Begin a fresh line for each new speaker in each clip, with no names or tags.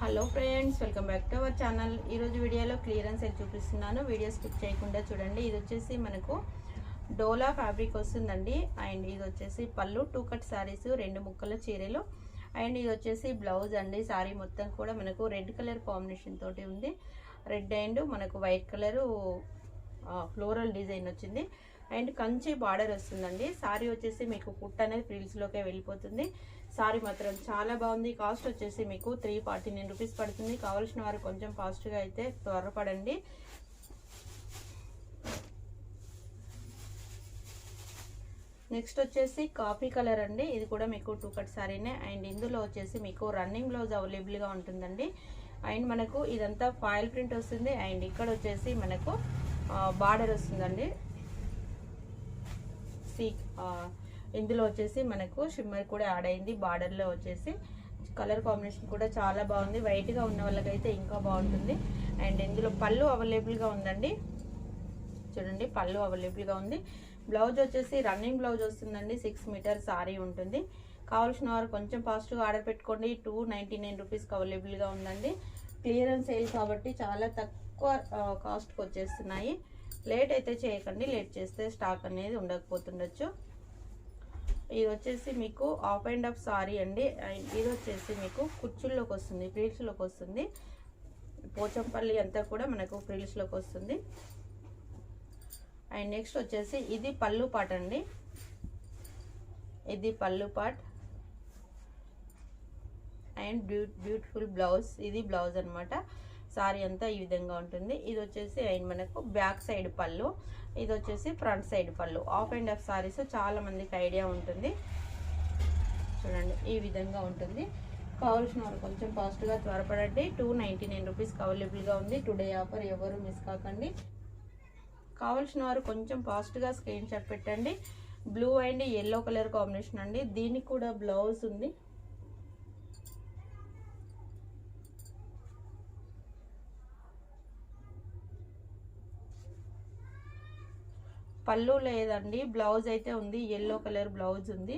Hello friends welcome back to our channel ఈరోజు వీడియోలో clearance అయితే చూపిస్తున్నాను. వీడియో స్కిప్ చేయకుండా చూడండి. ఇది వచ్చేసి మనకు డోలా ఫ్యాబ్రిక్ వస్తుందండి. అండ్ ఇది వచ్చేసి పళ్ళు టూ కట్ శారీస్ రెండు ముక్కల చీరలు. అండ్ ఇది వచ్చేసి బ్లౌజ్ అండి. శారీ మొత్తం కూడా మనకు రెడ్ కలర్ కాంబినేషన్ తోటి ఉంది. రెడ్ అండ్ మనకు వైట్ కలరు ఫ్లోరల్ డిజైన్ వచ్చింది. అండ్ కంచి బార్డర్ వస్తుందండి. సారీ వచ్చేసి మీకు కుట్ అనేది ఫ్రిల్స్లోకే వెళ్ళిపోతుంది. సారీ మాత్రం చాలా బాగుంది. కాస్ట్ వచ్చేసి మీకు త్రీ ఫార్టీ నైన్ రూపీస్ పడుతుంది. కావాల్సిన వారు కొంచెం ఫాస్ట్గా అయితే త్వరపడండి. నెక్స్ట్ వచ్చేసి కాఫీ కలర్ అండి. ఇది కూడా మీకు టూ కట్ సారీనే. అండ్ ఇందులో వచ్చేసి మీకు రన్నింగ్ బ్లౌజ్ అవైలబుల్గా ఉంటుందండి. అండ్ మనకు ఇదంతా ఫాయిల్ ప్రింట్ వస్తుంది. అండ్ ఇక్కడ వచ్చేసి మనకు బార్డర్ వస్తుందండి. సీ ఇందులో వచ్చేసి మనకు షిమ్మర్ కూడా యాడ్ అయింది. బార్డర్లో వచ్చేసి కలర్ కాంబినేషన్ కూడా చాలా బాగుంది. వైట్గా ఉన్న వాళ్ళకైతే ఇంకా బాగుంటుంది. అండ్ ఇందులో పళ్ళు అవైలబుల్గా ఉందండి. చూడండి పళ్ళు అవైలబుల్గా ఉంది. బ్లౌజ్ వచ్చేసి రన్నింగ్ బ్లౌజ్ వస్తుందండి. సిక్స్ మీటర్ సారీ ఉంటుంది. కావాల్సిన వారు కొంచెం ఫాస్ట్గా ఆర్డర్ పెట్టుకోండి. టూ నైంటీ నైన్ రూపీస్కి అవైలబుల్గా ఉందండి. క్లియరెన్స్ సేల్ కాబట్టి చాలా తక్కువ కాస్ట్కి వచ్చేస్తున్నాయి. లేట్ అయితే చేయకండి. లేట్ చేస్తే స్టాక్ అనేది ఉండకపోతుండొచ్చు. ఇది వచ్చేసి మీకు ఆఫ్ అండ్ ఆఫ్ సారీ అండి. అండ్ ఇది వచ్చేసి మీకు కుర్చీల్లోకి వస్తుంది ఫ్రిల్స్లోకి వస్తుంది. పోచంపల్లి అంతా కూడా మనకు ఫ్రిల్స్లోకి వస్తుంది. అండ్ నెక్స్ట్ వచ్చేసి ఇది పళ్ళు పాట్ అండి. ఇది పళ్ళు pot. And beau beautiful blouse ఇది బ్లౌజ్ అనమాట సారీ అంతా ఈ విధంగా ఉంటుంది. ఇది వచ్చేసి అండ్ మనకు బ్యాక్ సైడ్ పళ్ళు. ఇది వచ్చేసి ఫ్రంట్ సైడ్ పళ్ళు. ఆఫ్ అండ్ ఆఫ్ సారీస్ చాలా మందికి ఐడియా ఉంటుంది. చూడండి ఈ విధంగా ఉంటుంది. కావలసిన వారు కొంచెం ఫాస్ట్గా త్వరపడండి. టూ నైంటీ నైన్ రూపీస్ అవైలబుల్గా ఉంది. టుడే ఆఫర్ ఎవరు మిస్ కాకండి. కావలసిన వారు కొంచెం ఫాస్ట్గా స్క్రీన్ షాట్ పెట్టండి. Blue and yellow colour combination అండి. దీనికి కూడా బ్లౌజ్ ఉంది. పళ్ళు లేదండి బ్లౌజ్ అయితే ఉంది ఎల్లో కలర్ బ్లౌజ్ ఉంది.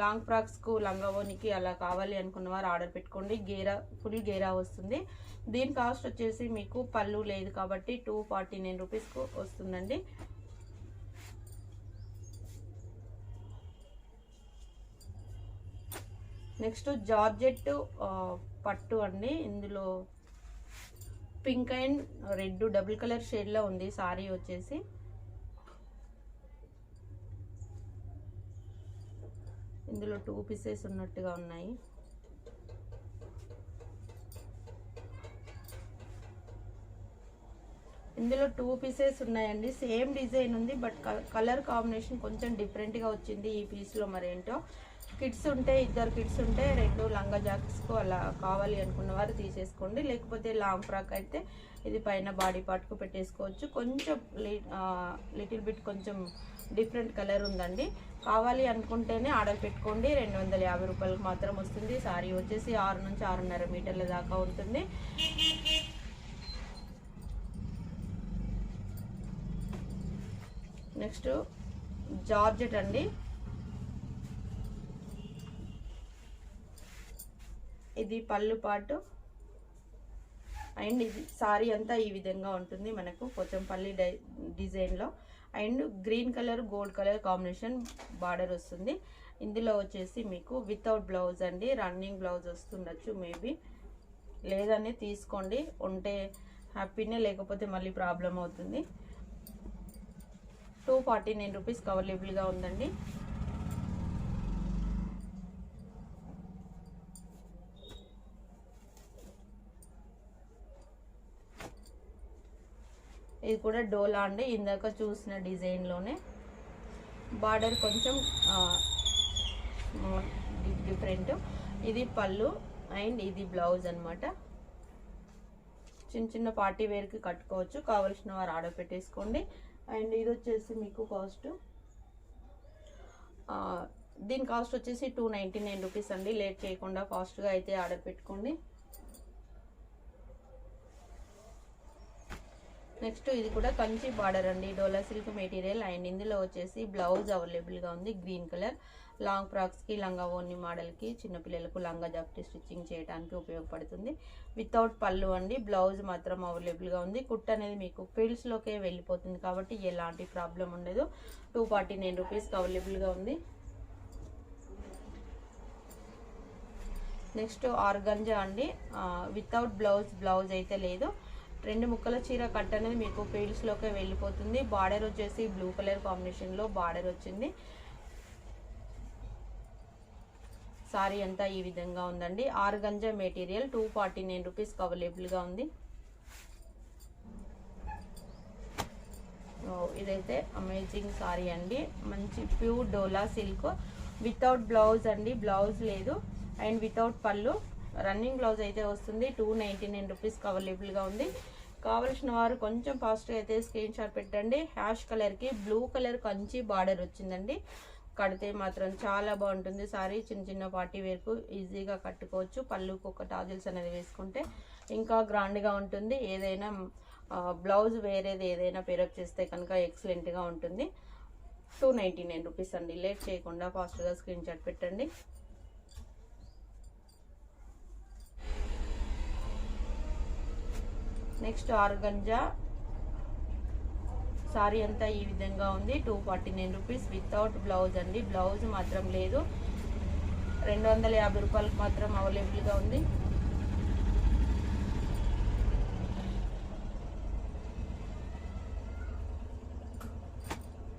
లాంగ్ ఫ్రాక్స్కు లంగవోనికి అలా కావాలి అనుకున్న వారు ఆర్డర్ పెట్టుకోండి. గేరా ఫుల్ గేరా వస్తుంది. దీని కాస్ట్ వచ్చేసి మీకు పళ్ళు లేదు కాబట్టి టూ ఫార్టీ నైన్ రూపీస్కు వస్తుందండి. నెక్స్ట్ జార్జెట్ పట్టు అండి. ఇందులో pink and red double colour షేడ్లో ఉంది సారీ వచ్చేసి. ఇందులో టూ పీసెస్ ఉన్నట్టుగా ఉన్నాయి. ఇందులో టూ పీసెస్ ఉన్నాయండి. సేమ్ డిజైన్ ఉంది బట్ కలర్ కాంబినేషన్ కొంచెం డిఫరెంట్గా వచ్చింది ఈ పీస్లో మరేంటో. కిడ్స్ ఉంటే ఇద్దరు కిడ్స్ ఉంటే రెండు లంగా జాకెట్స్కు అలా కావాలి అనుకున్న వారు తీసేసుకోండి. లేకపోతే లాంగ్ ఫ్రాక్ అయితే ఇది పైన బాడీ పార్ట్కు పెట్టేసుకోవచ్చు. కొంచెం లిటిల్ బిట్ కొంచెం డిఫరెంట్ కలర్ ఉందండి. కావాలి అనుకుంటేనే ఆర్డర్ పెట్టుకోండి. రెండు వందల యాభై రూపాయలకు మాత్రం వస్తుంది. సారీ వచ్చేసి ఆరు నుంచి ఆరున్నర మీటర్ల దాకా ఉంటుంది. నెక్స్ట్ జార్జెట్ అండి. ఇది పళ్ళు పాటు. అండ్ ఇది సారీ అంతా ఈ విధంగా ఉంటుంది మనకు పోచంపల్లి డై డిజైన్లో. And green colour gold colour combination border వస్తుంది. ఇందులో వచ్చేసి మీకు వితౌట్ బ్లౌజ్ అండి రన్నింగ్ బ్లౌజ్ వస్తుండొచ్చు మేబీ. లేదని తీసుకోండి ఉంటే హ్యాపీనే లేకపోతే మళ్ళీ ప్రాబ్లం అవుతుంది. టూ ఫార్టీ నైన్ రూపీస్ అవైలబుల్గా ఉందండి. ఇది కూడా డోలా అండి. ఇందాక చూసిన డిజైన్లోనే. బార్డర్ కొంచెం డిఫరెంట్ ఇది పళ్ళు అండ్ ఇది బ్లౌజ్ అనమాట చిన్న చిన్న పార్టీ వేర్కి కట్టుకోవచ్చు. కావలసిన వారు ఆర్డర్ పెట్టేసుకోండి. అండ్ ఇది వచ్చేసి మీకు కాస్ట్ దీని కాస్ట్ వచ్చేసి టూ నైంటీ నైన్ రూపీస్ అండి. లేట్ చేయకుండా ఫాస్ట్గా అయితే ఆర్డర్ పెట్టుకోండి. నెక్స్ట్ ఇది కూడా కంచి బార్డర్ అండి. డోలా సిల్క్ మెటీరియల్ అండ్ ఇందులో వచ్చేసి బ్లౌజ్ అవైలబుల్గా ఉంది. Green colour. లాంగ్ ఫ్రాక్స్కి లంగా ఓన్ని మోడల్కి చిన్నపిల్లలకు లంగా జాకెట్ స్టిచ్చింగ్ చేయడానికి ఉపయోగపడుతుంది. వితౌట్ పళ్ళు అండి. బ్లౌజ్ మాత్రం అవైలబుల్గా ఉంది. కుట్ అనేది మీకు ఫీల్డ్స్లోకే వెళ్ళిపోతుంది కాబట్టి ఎలాంటి ప్రాబ్లం ఉండదు. టూ ఫార్టీ నైన్ రూపీస్కి అవైలబుల్గా ఉంది. నెక్స్ట్ ఆర్గంజా అండి. వితౌట్ బ్లౌజ్ బ్లౌజ్ అయితే లేదు. రెండు ముక్కల చీర కట్ అనేది మీకు ఫీల్డ్స్లోకి వెళ్ళిపోతుంది. బార్డర్ వచ్చేసి బ్లూ కలర్ కాంబినేషన్లో బార్డర్ వచ్చింది. సారీ అంతా ఈ విధంగా ఉందండి. Organza material two forty nine రూపీస్కి అవైలబుల్గా ఉంది. Oh, ఇదైతే అమేజింగ్ సారీ అండి. మంచి pure Dola silk without blouse అండి. బ్లౌజ్ లేదు. అండ్ వితౌట్ పళ్ళు. రన్నింగ్ బ్లౌజ్ అయితే వస్తుంది. టూ నైంటీ నైన్ రూపీస్కి అవైలబుల్గా ఉంది. కావలసిన వారు కొంచెం ఫాస్ట్గా అయితే స్క్రీన్ షాట్ పెట్టండి. హ్యాష్ కలర్కి బ్లూ కలర్ కంచి బార్డర్ వచ్చిందండి. కడితే మాత్రం చాలా బాగుంటుంది సారీ. చిన్న చిన్న పార్టీ వేర్కు ఈజీగా కట్టుకోవచ్చు. పళ్ళుకు ఒక టాజిల్స్ అనేది వేసుకుంటే ఇంకా గ్రాండ్గా ఉంటుంది. ఏదైనా బ్లౌజ్ వేరేది ఏదైనా పేరప్ చేస్తే కనుక ఎక్సలెంట్గా ఉంటుంది. టూ నైంటీ నైన్ రూపీస్ అండి. లేట్ చేయకుండా ఫాస్ట్గా స్క్రీన్ షాట్ పెట్టండి. Next organza. సారీ అంతా ఈ విధంగా ఉంది. Two forty nine rupees without blouse అండి. బ్లౌజ్ మాత్రం లేదు. రెండు వందల యాభై రూపాయలకు మాత్రం అవైలబుల్గా ఉంది.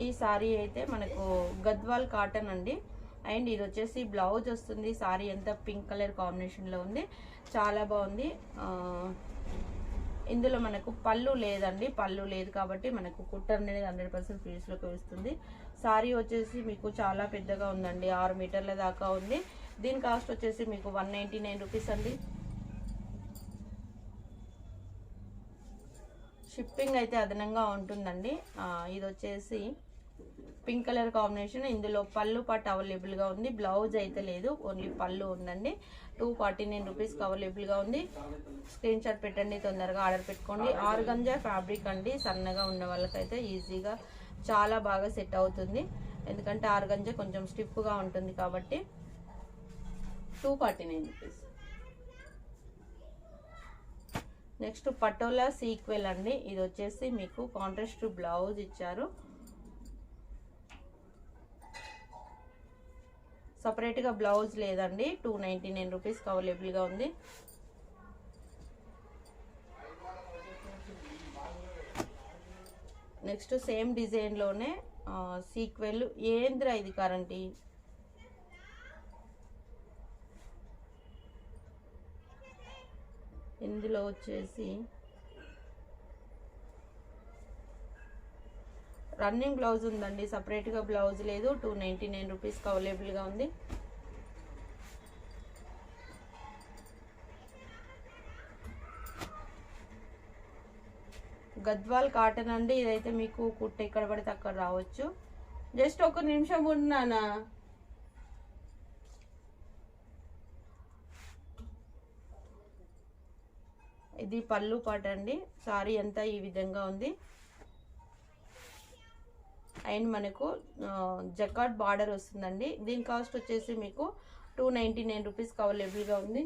ఈ సారీ అయితే మనకు గద్వాల్ కాటన్ అండి. అండ్ ఇది వచ్చేసి బ్లౌజ్ వస్తుంది. సారీ అంతా పింక్ కలర్ కాంబినేషన్లో ఉంది. చాలా బాగుంది. ఇందులో మనకు పళ్ళు లేదండి పళ్ళు లేదు కాబట్టి మనకు కుట్టర్ అనేది హండ్రెడ్ పర్సెంట్ ఫ్రీస్లోకి వస్తుంది. సారీ వచ్చేసి మీకు చాలా పెద్దగా ఉందండి ఆరు మీటర్ల దాకా ఉంది. దీని కాస్ట్ వచ్చేసి మీకు వన్ నైంటీ నైన్ రూపీస్ అండి. షిప్పింగ్ అయితే అదనంగా ఉంటుందండి. ఇది వచ్చేసి పింక్ కలర్ కాంబినేషన్. ఇందులో పళ్ళు పాటు అవైలబుల్గా ఉంది. బ్లౌజ్ అయితే లేదు. ఓన్లీ పళ్ళు ఉందండి. టూ ఫార్టీ నైన్ రూపీస్కి అవైలబుల్గా ఉంది. స్క్రీన్ షాట్ పెట్టండి తొందరగా ఆర్డర్ పెట్టుకోండి. ఆర్గంజా ఫ్యాబ్రిక్ అండి. సన్నగా ఉన్న వాళ్ళకైతే ఈజీగా చాలా బాగా సెట్ అవుతుంది. ఎందుకంటే ఆర్గంజా కొంచెం స్టిఫ్గా ఉంటుంది కాబట్టి. Two forty nine rupees next Patola sequel అండి. ఇది వచ్చేసి మీకు కాంట్రాస్ట్ బ్లౌజ్ ఇచ్చారు. సపరేట్గా బ్లౌజ్ లేదండి. టూ నైంటీ నైన్ రూపీస్కి అవైలబుల్గా ఉంది. నెక్స్ట్ సేమ్ డిజైన్లోనే సీక్వెల్. ఏంద్రా ఇది కరెంటీ? ఇందులో వచ్చేసి రన్నింగ్ బ్లౌజ్ ఉందండి. సపరేట్గా బ్లౌజ్ లేదు. టూ నైంటీ నైన్ రూపీస్కి అవైలబుల్గా ఉంది. గద్వాల్ కాటన్ అండి. ఇదైతే మీకు కుట్ట ఎక్కడ పడితే అక్కడ రావచ్చు. జస్ట్ ఒక నిమిషం ఉన్నానా ఇది పళ్ళు పాట అండి. సారీ అంతా ఈ విధంగా ఉంది. అండ్ మనకు జకాట్ బార్డర్ వస్తుందండి. దీని కాస్ట్ వచ్చేసి మీకు టూ నైంటీ నైన్ రూపీస్కి అవైలబుల్గా ఉంది.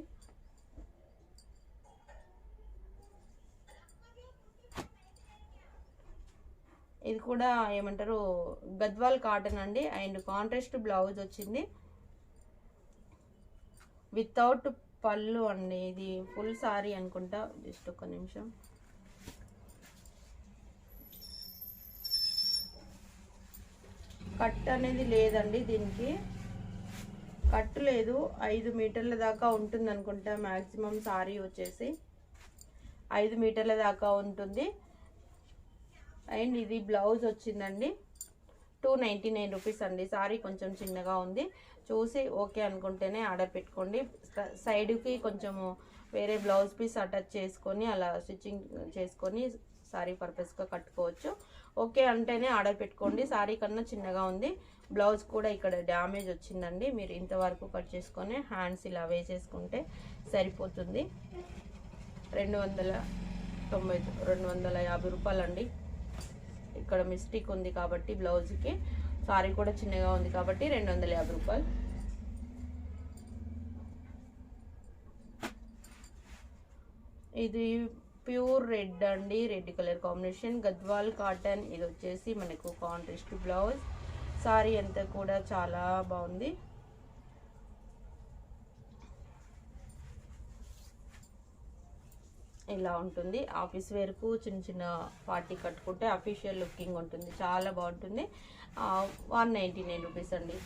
ఇది కూడా ఏమంటారు గద్వాల్ కాటన్ అండి. అండ్ కాంట్రాస్ట్ బ్లౌజ్ వచ్చింది. వితౌట్ పళ్ళు అండి. ఇది ఫుల్ సారీ అనుకుంటా. జస్ట్ ఒక నిమిషం. కట్ అనేది లేదండి దీనికి. కట్ లేదు ఐదు మీటర్ల దాకా ఉంటుంది అనుకుంటా మ్యాక్సిమం సారీ వచ్చేసి. ఐదు మీటర్ల దాకా ఉంటుంది. అండ్ ఇది బ్లౌజ్ వచ్చిందండి. టూ నైంటీ నైన్ రూపీస్ అండి. సారీ కొంచెం చిన్నగా ఉంది. చూసి ఓకే అనుకుంటేనే ఆర్డర్ పెట్టుకోండి. స- సైడ్కి కొంచెము వేరే బ్లౌజ్ పీస్ అటాచ్ చేసుకొని అలా స్టిచ్చింగ్ చేసుకొని సారీ పర్పస్గా కట్టుకోవచ్చు. ఓకే అంటేనే ఆర్డర్ పెట్టుకోండి. సారీ కన్నా చిన్నగా ఉంది. బ్లౌజ్ కూడా ఇక్కడ డ్యామేజ్ వచ్చిందండి. మీరు ఇంతవరకు కట్ చేసుకొని హ్యాండ్స్ ఇలా వేసేసుకుంటే సరిపోతుంది. రెండు వందల తొంభై రెండు వందల యాభై రూపాయలండి. ఇక్కడ మిస్టేక్ ఉంది కాబట్టి బ్లౌజ్కి. సారీ కూడా చిన్నగా ఉంది కాబట్టి రెండు వందల యాభై రూపాయలు. ఇది ప్యూర్ రెడ్ అండి. Red colour combination. Gadwal cotton. ఇది వచ్చేసి మనకు కాంట్రాస్ట్ బ్లౌజ్. సారీ అంతా కూడా చాలా బాగుంది. ఇలా ఉంటుంది. ఆఫీస్ వేర్కు చిన్న చిన్న పార్టీ కట్టుకుంటే అఫీషియల్ లుకింగ్ ఉంటుంది. చాలా బాగుంటుంది. వన్ నైంటీ నైన్ రూపీస్ అండి.